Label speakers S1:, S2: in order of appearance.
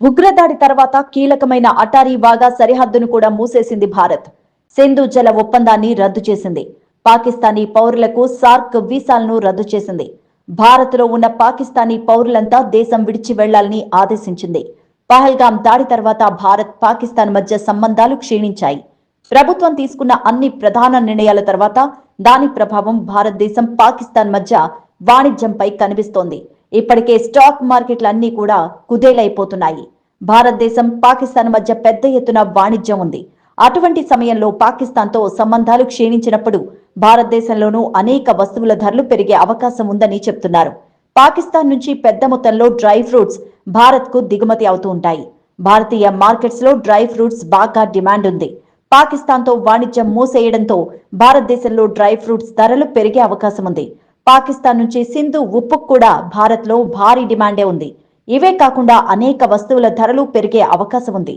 S1: ఉగ్రదాడి తర్వాత కీలకమైన అటారీ వాగా సరిహద్దును కూడా మూసేసింది భారత్. సింధు జల ఒప్పందాన్ని రద్దు చేసింది. పాకిస్తానీ పౌరులకు సార్క్ వీసాలను రద్దు చేసింది. భారత్లో ఉన్న పాకిస్తానీ పౌరులంతా దేశం విడిచి వెళ్ళాలని ఆదేశించింది. పహల్గాం దాడి తర్వాత భారత్ పాకిస్తాన్ మధ్య సంబంధాలు క్షీణించాయి. ప్రభుత్వం తీసుకున్న అన్ని ప్రధాన నిర్ణయాల తర్వాత దాని ప్రభావం భారతదేశం పాకిస్తాన్ మధ్య వాణిజ్యంపై కనిపిస్తోంది. ఇప్పటికే స్టాక్ మార్కెట్లన్నీ కూడా కుదేలైపోతున్నాయి. భారతదేశం పాకిస్తాన్ మధ్య పెద్ద ఎత్తున వాణిజ్యం ఉంది. అటువంటి సమయంలో పాకిస్తాన్తో సంబంధాలు క్షీణించినప్పుడు భారతదేశంలోనూ అనేక వస్తువుల ధరలు పెరిగే అవకాశం ఉందని చెప్తున్నారు. పాకిస్తాన్ నుంచి పెద్ద మొత్తంలో డ్రై ఫ్రూట్స్ భారత్కు దిగుమతి అవుతూ ఉంటాయి. భారతీయ మార్కెట్స్లో డ్రై ఫ్రూట్స్ బాగా డిమాండ్ ఉంది. పాకిస్తాన్తో వాణిజ్యం మూసేయడంతో భారతదేశంలో డ్రై ఫ్రూట్స్ ధరలు పెరిగే అవకాశం ఉంది. పాకిస్తాన్ నుంచి సింధు ఉప్పుకు కూడా భారత్లో భారీ డిమాండే ఉంది. ఇవే కాకుండా అనేక వస్తువుల ధరలు పెరిగే అవకాశం ఉంది.